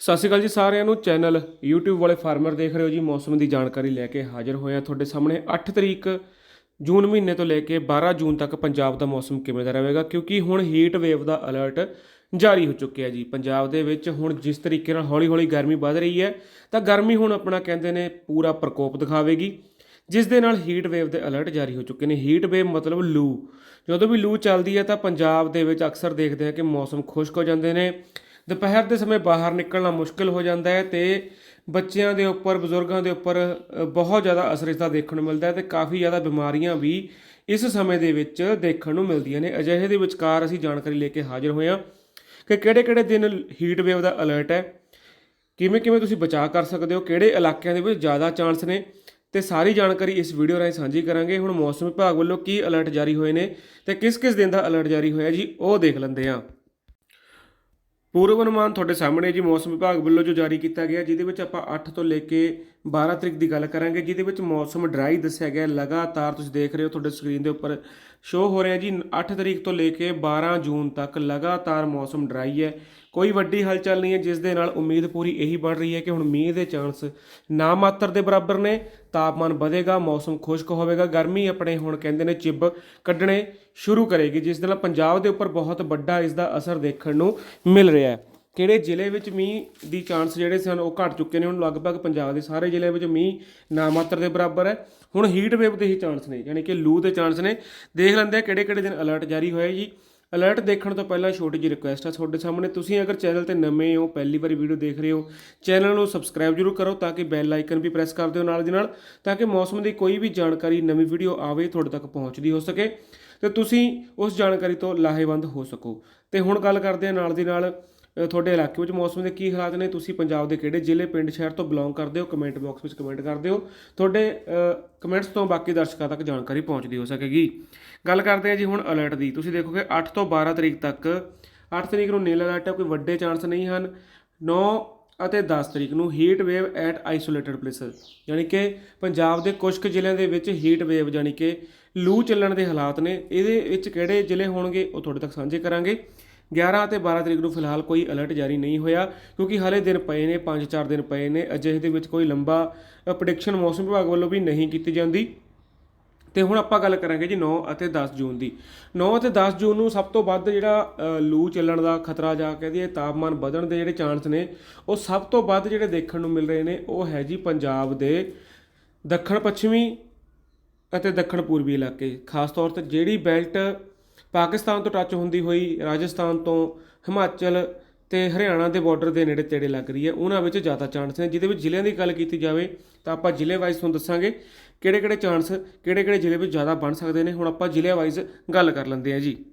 ਸਤਿ ਸ਼੍ਰੀ ਅਕਾਲ ਜੀ ਸਾਰਿਆਂ ਨੂੰ। ਚੈਨਲ YouTube ਵਾਲੇ ਫਾਰਮਰ ਦੇਖ ਰਹੇ ਹੋ ਜੀ। ਮੌਸਮ ਦੀ ਜਾਣਕਾਰੀ ਲੈ ਕੇ ਹਾਜ਼ਰ ਹੋਏ ਹੋਇਆ ਤੁਹਾਡੇ ਸਾਹਮਣੇ। 8 ਤਰੀਕ ਜੂਨ ਮਹੀਨੇ ਤੋਂ ਲੈ ਕੇ 12 ਜੂਨ ਤੱਕ ਪੰਜਾਬ ਦਾ ਮੌਸਮ ਕਿਵੇਂ ਦਾ ਰਹੇਗਾ? ਕਿਉਂਕਿ ਹੁਣ ਹੀਟ ਵੇਵ ਦਾ ਅਲਰਟ ਜਾਰੀ ਹੋ ਚੁੱਕਿਆ ਜੀ। ਪੰਜਾਬ ਦੇ ਵਿੱਚ ਹੁਣ ਜਿਸ ਤਰੀਕੇ ਨਾਲ ਹੌਲੀ-ਹੌਲੀ ਗਰਮੀ ਵੱਧ ਰਹੀ ਹੈ, ਤਾਂ ਗਰਮੀ ਹੁਣ ਆਪਣਾ ਕਹਿੰਦੇ ਨੇ ਪੂਰਾ ਪ੍ਰਕੋਪ ਦਿਖਾਵੇਗੀ। ਜਿਸ ਦੇ ਨਾਲ ਹੀਟ ਵੇਵ ਦੇ ਅਲਰਟ ਜਾਰੀ ਹੋ ਚੁੱਕੇ ਨੇ। ਹੀਟ ਵੇਵ ਮਤਲਬ ਲੂ। ਜਦੋਂ ਵੀ ਲੂ ਚੱਲਦੀ ਹੈ, ਤਾਂ ਪੰਜਾਬ ਦੇ ਵਿੱਚ ਅਕਸਰ ਦੇਖਦੇ ਹਾਂ ਕਿ ਮੌਸਮ ਖੁਸ਼ਕ ਹੋ ਜਾਂਦੇ ਨੇ। ਦੁਪਹਿਰ ਦੇ ਸਮੇਂ ਬਾਹਰ ਨਿਕਲਣਾ ਮੁਸ਼ਕਲ ਹੋ ਜਾਂਦਾ ਹੈ ਤੇ ਬੱਚਿਆਂ ਦੇ ਉੱਪਰ, ਬਜ਼ੁਰਗਾਂ ਦੇ ਉੱਪਰ ਬਹੁਤ ਜ਼ਿਆਦਾ ਅਸਰ ਇਸਦਾ ਦੇਖਣ ਨੂੰ ਮਿਲਦਾ ਹੈ ਤੇ ਕਾਫੀ ਜ਼ਿਆਦਾ ਬਿਮਾਰੀਆਂ ਵੀ ਇਸ ਸਮੇਂ ਦੇ ਵਿੱਚ ਦੇਖਣ ਨੂੰ ਮਿਲਦੀਆਂ ਨੇ। ਅਜਿਹੇ ਦੇ ਵਿਚਕਾਰ ਅਸੀਂ ਜਾਣਕਾਰੀ ਲੈ ਕੇ ਹਾਜ਼ਰ ਹੋਏ ਹਾਂ ਕਿ ਕਿਹੜੇ-ਕਿਹੜੇ ਦਿਨ ਹੀਟ ਵੇਵ ਦਾ ਅਲਰਟ ਹੈ ਕਿਵੇਂ ਕਿਵੇਂ ਤੁਸੀਂ ਬਚਾਅ ਕਰ ਸਕਦੇ ਹੋ, ਕਿਹੜੇ ਇਲਾਕਿਆਂ ਦੇ ਵਿੱਚ ਜ਼ਿਆਦਾ ਚਾਂਸ ਨੇ ਤੇ ਸਾਰੀ ਜਾਣਕਾਰੀ ਇਸ ਵੀਡੀਓ ਰਾਹੀਂ ਸਾਂਝੀ ਕਰਾਂਗੇ। ਹੁਣ ਮੌਸਮ ਵਿਭਾਗ ਵੱਲੋਂ ਕੀ ਅਲਰਟ ਜਾਰੀ ਹੋਏ ਨੇ ਤੇ ਕਿਸ-ਕਿਸ ਦਿਨ ਦਾ ਅਲਰਟ ਜਾਰੀ ਹੋਇਆ ਜੀ, ਉਹ ਦੇਖ ਲੈਂਦੇ ਹਾਂ। ਪੂਰਵ ਅਨੁਮਾਨ ਤੁਹਾਡੇ ਸਾਹਮਣੇ ਜੀ, ਮੌਸਮ ਵਿਭਾਗ ਵੱਲੋਂ ਜੋ ਜਾਰੀ ਕੀਤਾ ਗਿਆ, ਜਿਹਦੇ ਵਿੱਚ ਆਪਾਂ 8 ਤੋਂ ਲੈ ਕੇ 12 ਤਰੀਕ ਦੀ ਗੱਲ ਕਰਾਂਗੇ, ਜਿਹਦੇ ਵਿੱਚ ਮੌਸਮ ਡਰਾਈ ਦੱਸਿਆ ਗਿਆ ਲਗਾਤਾਰ ਤੁਸੀਂ ਦੇਖ ਰਹੇ ਹੋ, ਤੁਹਾਡੇ ਸਕਰੀਨ ਦੇ ਉੱਪਰ ਸ਼ੋ ਹੋ ਰਿਹਾ ਜੀ। 8 ਤਰੀਕ ਤੋਂ ਲੈ ਕੇ 12 ਜੂਨ ਤੱਕ ਲਗਾਤਾਰ ਮੌਸਮ ਡਰਾਈ ਹੈ। ਕੋਈ ਵੱਡੀ ਹਲਚਲ ਨਹੀਂ ਹੈ, ਜਿਸ ਦੇ ਨਾਲ ਉਮੀਦ ਪੂਰੀ ਇਹੀ ਬਣ ਰਹੀ ਹੈ ਕਿ ਹੁਣ ਮੀਂਹ ਦੇ ਚਾਂਸ ਨਾ ਮਾਤਰ ਦੇ ਬਰਾਬਰ ਨੇ। ਤਾਪਮਾਨ ਵਧੇਗਾ, ਮੌਸਮ ਖੁਸ਼ਕ ਹੋਵੇਗਾ। ਗਰਮੀ ਆਪਣੇ ਹੁਣ ਕਹਿੰਦੇ ਨੇ ਚਿੱਬ ਕੱਢਣੇ ਸ਼ੁਰੂ ਕਰੇਗੀ, ਜਿਸ ਦੇ ਨਾਲ ਪੰਜਾਬ ਦੇ ਉੱਪਰ ਬਹੁਤ ਵੱਡਾ ਇਸ ਦਾ ਅਸਰ ਦੇਖਣ ਨੂੰ ਮਿਲ ਰਿਹਾ ਹੈ। ਕਿਹੜੇ ਜ਼ਿਲ੍ਹੇ ਵਿੱਚ ਮੀਂਹ ਦੀ ਚਾਂਸ ਜਿਹੜੇ ਸਨ ਉਹ ਘਟ ਚੁੱਕੇ ਨੇ? ਹੁਣ ਲਗਭਗ ਪੰਜਾਬ ਦੇ ਸਾਰੇ ਜ਼ਿਲ੍ਹਿਆਂ ਵਿੱਚ ਮੀਂਹ ਨਾ ਮਾਤਰ ਦੇ ਬਰਾਬਰ ਹੈ। ਹੁਣ ਹੀਟ ਵੇਵ ਦੇ ਹੀ ਚਾਂਸ ਨੇ ਯਾਨੀ ਕਿ ਲੂ ਦੇ ਚਾਂਸ ਨੇ। ਦੇਖ ਲੈਂਦੇ ਆ ਕਿਹੜੇ ਕਿਹੜੇ ਦਿਨ ਅਲਰਟ ਜਾਰੀ ਹੋਇਆ ਜੀ। ਅਲਰਟ ਦੇਖਣ ਤੋਂ ਪਹਿਲਾਂ ਛੋਟੀ ਜਿਹੀ ਰਿਕੁਐਸਟ ਆ ਤੁਹਾਡੇ ਸਾਹਮਣੇ। ਤੁਸੀਂ ਅਗਰ ਚੈਨਲ ਤੇ ਨਵੇਂ ਹੋ, ਪਹਿਲੀ ਵਾਰੀ ਵੀਡੀਓ ਦੇਖ ਰਹੇ ਹੋ ਚੈਨਲ ਨੂੰ ਸਬਸਕ੍ਰਾਈਬ ਜਰੂਰ ਕਰੋ ਤਾਂ ਕਿ ਬੈਲ ਆਈਕਨ ਵੀ ਪ੍ਰੈਸ ਕਰ ਦਿਓ ਨਾਲ ਦੀ ਨਾਲ, ਤਾਂ ਕਿ ਮੌਸਮ ਦੀ ਕੋਈ ਵੀ ਜਾਣਕਾਰੀ ਨਵੀਂ ਵੀਡੀਓ ਆਵੇ, ਤੁਹਾਡੇ ਤੱਕ ਪਹੁੰਚਦੀ ਹੋ ਸਕੇ। ਤੇ ਤੁਸੀਂ ਉਸ ਜਾਣਕਾਰੀ ਤੋਂ ਲਾਹੇਵੰਦ ਹੋ ਸਕੋ। ਤੇ ਹੁਣ ਗੱਲ ਕਰਦੇ ਹਾਂ ਨਾਲ ਦੀ ਨਾਲ ਤੁਹਾਡੇ ਇਲਾਕੇ ਵਿੱਚ ਮੌਸਮ ਦੇ ਕੀ ਹਾਲਾਤ ਨੇ? ਤੁਸੀਂ ਪੰਜਾਬ ਦੇ ਕਿਹੜੇ ਜ਼ਿਲ੍ਹੇ, ਪਿੰਡ, ਸ਼ਹਿਰ ਤੋਂ ਬਿਲੋਂਗ ਕਰਦੇ ਹੋ? ਕਮੈਂਟ ਬਾਕਸ ਵਿੱਚ ਕਮੈਂਟ ਕਰ ਦਿਓ ਤੁਹਾਡੇ ਕਮੈਂਟਸ ਤੋਂ ਬਾਕੀ ਦਰਸ਼ਕਾਂ ਤੱਕ ਜਾਣਕਾਰੀ ਪਹੁੰਚਦੀ ਹੋ ਸਕੇਗੀ। ਗੱਲ ਕਰਦੇ ਹਾਂ ਜੀ ਹੁਣ ਅਲਰਟ ਦੀ। ਤੁਸੀਂ ਦੇਖੋਗੇ 8 ਤੋਂ 12 ਤਰੀਕ ਤੱਕ 8 ਤਰੀਕ ਨੂੰ ਨੀਲ ਅਲਰਟ ਹੈ, ਕੋਈ ਵੱਡੇ ਚਾਂਸ ਨਹੀਂ ਹਨ। 9 ਅਤੇ 10 ਤਰੀਕ ਨੂੰ heat wave at isolated places ਯਾਨੀ ਕਿ ਪੰਜਾਬ ਦੇ ਕੁਝ ਕੁ ਜ਼ਿਲ੍ਹਿਆਂ ਦੇ ਵਿੱਚ ਹੀਟ ਵੇਵ ਯਾਨੀ ਕਿ ਲੂ ਚੱਲਣ ਦੇ ਹਾਲਾਤ ਨੇ। ਇਹਦੇ ਵਿੱਚ ਕਿਹੜੇ ਜ਼ਿਲ੍ਹੇ ਹੋਣਗੇ, ਉਹ ਤੁਹਾਡੇ ਤੱਕ ਸਾਂਝੇ ਕਰਾਂਗੇ। 11 ਅਤੇ 12 ਤਰੀਕ ਨੂੰ ਫਿਲਹਾਲ ਕੋਈ ਅਲਰਟ ਜਾਰੀ ਨਹੀਂ ਹੋਇਆ, ਕਿਉਂਕਿ ਹਾਲੇ ਦਿਨ ਪਏ ਨੇ 5-4 ਦਿਨ ਪਏ ਨੇ, ਅਜਿਹੇ ਦੇ ਵਿੱਚ ਕੋਈ ਲੰਬਾ ਪ੍ਰੈਡਿਕਸ਼ਨ ਮੌਸਮ ਵਿਭਾਗ ਵੱਲੋਂ ਵੀ ਨਹੀਂ ਕੀਤੀ ਜਾਂਦੀ। ਤੇ ਹੁਣ ਆਪਾਂ ਗੱਲ ਕਰਾਂਗੇ ਜੀ 9 ਅਤੇ 10 ਜੂਨ ਦੀ। 9 ਅਤੇ 10 ਜੂਨ ਨੂੰ ਸਭ ਤੋਂ ਵੱਧ ਜਿਹੜਾ ਲੂ ਚੱਲਣ ਦਾ ਖਤਰਾ ਜਾ ਕੇ ਦੀ ਤਾਪਮਾਨ ਵਧਣ ਦੇ ਜਿਹੜੇ ਚਾਂਸ ਨੇ, ਉਹ ਸਭ ਤੋਂ ਵੱਧ ਜਿਹੜੇ ਦੇਖਣ ਨੂੰ ਮਿਲ ਰਹੇ ਨੇ, ਉਹ ਹੈ ਜੀ ਪੰਜਾਬ ਦੇ ਦੱਖਣ ਪੱਛਮੀ ਅਤੇ ਦੱਖਣ ਪੂਰਬੀ ਇਲਾਕੇ। ਖਾਸ ਤੌਰ ਤੇ ਜਿਹੜੀ ਬੈਲਟ ਪਾਕਿਸਤਾਨ ਤੋਂ ਟੱਚ ਹੁੰਦੀ ਹੋਈ ਰਾਜਸਥਾਨ ਤੋਂ ਹਿਮਾਚਲ ਤੇ ਹਰਿਆਣਾ ਦੇ ਬਾਰਡਰ ਦੇ ਨੇੜੇ ਤੇੜੇ ਲੱਗ ਰਹੀ ਹੈ। ਉਹਨਾਂ ਵਿੱਚ ਜ਼ਿਆਦਾ ਚਾਂਸ ਨੇ। ਜਿਹਦੇ ਵਿੱਚ ਜ਼ਿਲ੍ਹਿਆਂ ਦੀ ਗੱਲ ਕੀਤੀ ਜਾਵੇ ਤਾਂ ਆਪਾਂ ਜ਼ਿਲ੍ਹੇ ਵਾਈਜ਼ ਤੁਹਾਨੂੰ ਦੱਸਾਂਗੇ ਕਿਹੜੇ ਕਿਹੜੇ ਚਾਂਸ ਕਿਹੜੇ ਕਿਹੜੇ ਜ਼ਿਲ੍ਹੇ ਵਿੱਚ ਜ਼ਿਆਦਾ ਬਣ ਸਕਦੇ ਨੇ। ਹੁਣ ਆਪਾਂ ਜ਼ਿਲ੍ਹੇ ਵਾਈਜ਼ ਗੱਲ ਕਰ ਲੈਂਦੇ ਹਾਂ ਜੀ।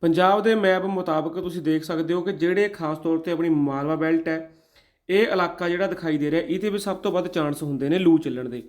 ਪੰਜਾਬ ਦੇ ਮੈਪ ਮੁਤਾਬਕ ਤੁਸੀਂ ਦੇਖ ਸਕਦੇ ਹੋ ਕਿ ਜਿਹੜੇ ਖਾਸ ਤੌਰ ਤੇ ਆਪਣੀ ਮਾਲਵਾ ਬੈਲਟ ਹੈ, ਇਹ ਇਲਾਕਾ ਜਿਹੜਾ ਦਿਖਾਈ ਦੇ ਰਿਹਾ, ਇਹਦੇ ਵਿੱਚ ਸਭ ਤੋਂ ਵੱਧ ਚਾਂਸ ਹੁੰਦੇ ਨੇ ਲੂ ਚੱਲਣ ਦੇ।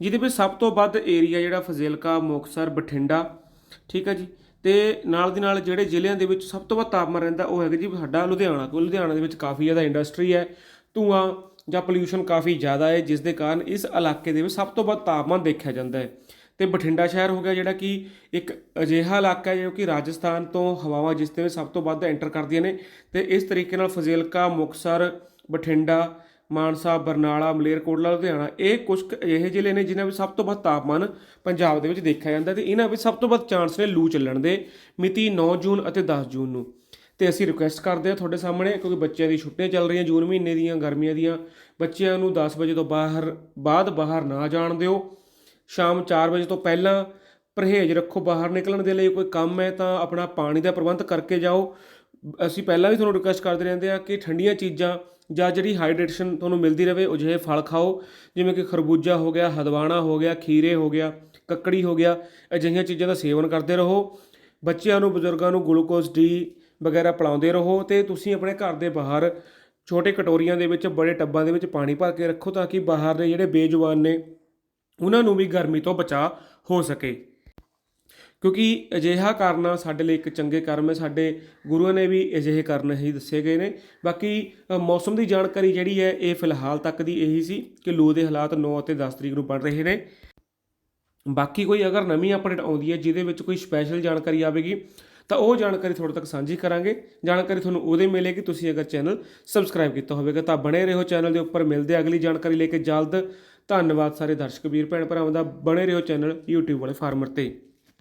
ਜਿਹਦੇ ਵਿੱਚ ਸਭ ਤੋਂ ਵੱਧ ਏਰੀਆ ਜਿਹੜਾ ਫਜ਼ਿਲਕਾ, ਮੁਕਤਸਰ, ਬਠਿੰਡਾ ਠੀਕ ਹੈ ਜੀ? ਤੇ ਨਾਲ ਦੀ ਨਾਲ ਜਿਹੜੇ ਜ਼ਿਲ੍ਹਿਆਂ ਦੇ ਵਿੱਚ ਸਭ ਤੋਂ ਵੱਧ ਤਾਪਮਾਨ ਰਹਿੰਦਾ ਉਹ ਹੈਗਾ ਜੀ ਸਾਡਾ ਲੁਧਿਆਣਾ ਕੋਲ। ਲੁਧਿਆਣਾ ਦੇ ਵਿੱਚ ਕਾਫੀ ਜ਼ਿਆਦਾ ਇੰਡਸਟਰੀ ਹੈ। ਧੂਆਂ ਜਾਂ ਪੋਲਿਊਸ਼ਨ ਕਾਫੀ ਜ਼ਿਆਦਾ ਹੈ, ਜਿਸ ਦੇ ਕਾਰਨ ਇਸ ਇਲਾਕੇ ਦੇ ਵਿੱਚ ਸਭ ਤੋਂ ਵੱਧ ਤਾਪਮਾਨ ਦੇਖਿਆ ਜਾਂਦਾ ਹੈ। ਤੇ ਬਠਿੰਡਾ ਸ਼ਹਿਰ ਹੋ ਗਿਆ, ਜਿਹੜਾ ਕਿ ਇੱਕ ਅਜਿਹਾ ਇਲਾਕਾ ਹੈ ਜੋ ਕਿ ਰਾਜਸਥਾਨ ਤੋਂ ਹਵਾਵਾਂ ਜਿਸ ਦੇ ਵਿੱਚ ਸਭ ਤੋਂ ਵੱਧ ਐਂਟਰ ਕਰਦੀਆਂ ਨੇ। ਤੇ ਇਸ ਤਰੀਕੇ ਨਾਲ ਫਜ਼ਿਲਕਾ, ਮੁਕਤਸਰ, ਬਠਿੰਡਾ ਮਾਨਸਾ ਬਰਨਾਲਾ ਮਲੇਰਕੋਟਲਾ ਲੁਧਿਆਣਾ, ਇਹ ਕੁਝ ਕੁ ਅਜਿਹੇ ਜ਼ਿਲ੍ਹੇ ਨੇ ਜਿਨ੍ਹਾਂ ਵਿੱਚ ਸਭ ਤੋਂ ਵੱਧ ਤਾਪਮਾਨ ਪੰਜਾਬ ਦੇ ਵਿੱਚ ਦੇਖਿਆ ਜਾਂਦਾ ਤੇ ਇਹਨਾਂ ਵਿੱਚ ਸਭ ਤੋਂ ਵੱਧ ਚਾਂਸ ਨੇ ਲੂ ਚੱਲਣ ਦੇ ਮਿਤੀ 9 ਜੂਨ ਅਤੇ 10 ਜੂਨ ਨੂੰ। ਤੇ ਅਸੀਂ ਰਿਕੁਐਸਟ ਕਰਦੇ ਹਾਂ ਤੁਹਾਡੇ ਸਾਹਮਣੇ, ਕਿਉਂਕਿ ਬੱਚਿਆਂ ਦੀ ਛੁੱਟੀਆਂ ਚੱਲ ਰਹੀਆਂ ਜੂਨ ਮਹੀਨੇ ਦੀਆਂ, ਗਰਮੀਆਂ ਦੀਆਂ, ਬੱਚਿਆਂ ਨੂੰ 10 ਵਜੇ ਤੋਂ ਬਾਹਰ, ਬਾਅਦ ਬਾਹਰ ਨਾ ਜਾਣ ਦਿਓ। ਸ਼ਾਮ 4 ਵਜੇ ਤੋਂ ਪਹਿਲਾਂ ਪਰਹੇਜ਼ ਰੱਖੋ ਬਾਹਰ ਨਿਕਲਣ ਦੇ ਲਈ, ਕੋਈ ਕੰਮ ਹੈ ਤਾਂ ਆਪਣਾ ਪਾਣੀ ਦਾ ਪ੍ਰਬੰਧ ਕਰਕੇ ਜਾਓ। ਅਸੀਂ ਪਹਿਲਾਂ ਵੀ ਤੁਹਾਨੂੰ ਰਿਕੁਐਸਟ ਕਰਦੇ ਰਹਿੰਦੇ ਆ ਕਿ ਠੰਡੀਆਂ ਚੀਜ਼ਾਂ ਜਾਂ ਜਿਹੜੀ ਹਾਈਡਰੇਸ਼ਨ ਤੁਹਾਨੂੰ ਮਿਲਦੀ ਰਹੇ ਉਹ ਜਿਹੇ ਫਲ ਖਾਓ। ਜਿਵੇਂ ਕਿ ਖਰਬੂਜਾ ਹੋ ਗਿਆ ਹਦਵਾਣਾ ਹੋ ਗਿਆ, ਖੀਰੇ ਹੋ ਗਿਆ, ਕੱਕੜੀ ਹੋ ਗਿਆ, ਅਜਿਹੀਆਂ ਚੀਜ਼ਾਂ ਦਾ ਸੇਵਨ ਕਰਦੇ ਰਹੋ। ਬੱਚਿਆਂ ਨੂੰ, ਬਜ਼ੁਰਗਾਂ ਨੂੰ ਗਲੂਕੋਜ਼ ਡੀ ਵਗੈਰਾ ਪਿਲਾਉਂਦੇ ਰਹੋ ਤੇ ਤੁਸੀਂ ਆਪਣੇ ਘਰ ਦੇ ਬਾਹਰ ਛੋਟੇ ਕਟੋਰੀਆਂ ਦੇ ਵਿੱਚ, ਬੜੇ ਟੱਬਾਂ ਦੇ ਵਿੱਚ ਪਾਣੀ ਭਰ ਕੇ ਰੱਖੋ ਤਾਂ ਕਿ ਬਾਹਰ ਦੇ ਜਿਹੜੇ ਬੇਜਵਾਨ ਨੇ, ਉਹਨਾਂ ਨੂੰ ਵੀ ਗਰਮੀ ਤੋਂ ਬਚਾਅ ਹੋ ਸਕੇ। ਕਿਉਂਕਿ ਅਜਿਹਾ ਕਰਨਾ ਸਾਡੇ ਲਈ ਇੱਕ ਚੰਗੇ ਕਰਮ ਹੈ, ਸਾਡੇ ਗੁਰੂਆਂ ਨੇ ਵੀ ਅਜਿਹੇ ਕਰਨ ਹੀ ਦੱਸੇ ਗਏ ਨੇ। ਬਾਕੀ ਮੌਸਮ ਦੀ ਜਾਣਕਾਰੀ ਜਿਹੜੀ ਹੈ, ਇਹ ਫਿਲਹਾਲ ਤੱਕ ਦੀ ਇਹੀ ਸੀ ਕਿ ਲੂ ਦੇ ਹਾਲਾਤ 9 ਅਤੇ 10 ਤਰੀਕ ਨੂੰ ਬਣ ਰਹੇ ਨੇ। ਬਾਕੀ ਕੋਈ ਅਗਰ ਨਵੀਂ ਅਪਡੇਟ ਆਉਂਦੀ ਹੈ, ਜਿਹਦੇ ਵਿੱਚ ਕੋਈ ਸਪੈਸ਼ਲ ਜਾਣਕਾਰੀ ਆਵੇਗੀ, ਤਾਂ ਉਹ ਜਾਣਕਾਰੀ ਤੁਹਾਡੇ ਤੱਕ ਸਾਂਝੀ ਕਰਾਂਗੇ। ਜਾਣਕਾਰੀ ਤੁਹਾਨੂੰ ਉਹਦੇ ਮਿਲੇਗੀ, ਤੁਸੀਂ ਅਗਰ ਚੈਨਲ ਸਬਸਕ੍ਰਾਈਬ ਕੀਤਾ ਹੋਵੇਗਾ, ਤਾਂ ਬਣੇ ਰਹੋ ਚੈਨਲ ਦੇ ਉੱਪਰ। ਮਿਲਦੇ ਅਗਲੀ ਜਾਣਕਾਰੀ ਲੈ ਕੇ ਜਲਦ। ਧੰਨਵਾਦ ਸਾਰੇ ਦਰਸ਼ਕ ਵੀਰ, ਭੈਣ ਭਰਾਵਾਂ ਦਾ। ਬਣੇ ਰਹੋ ਚੈਨਲ YouTube ਵਾਲੇ ਫਾਰਮਰ ਤੇ।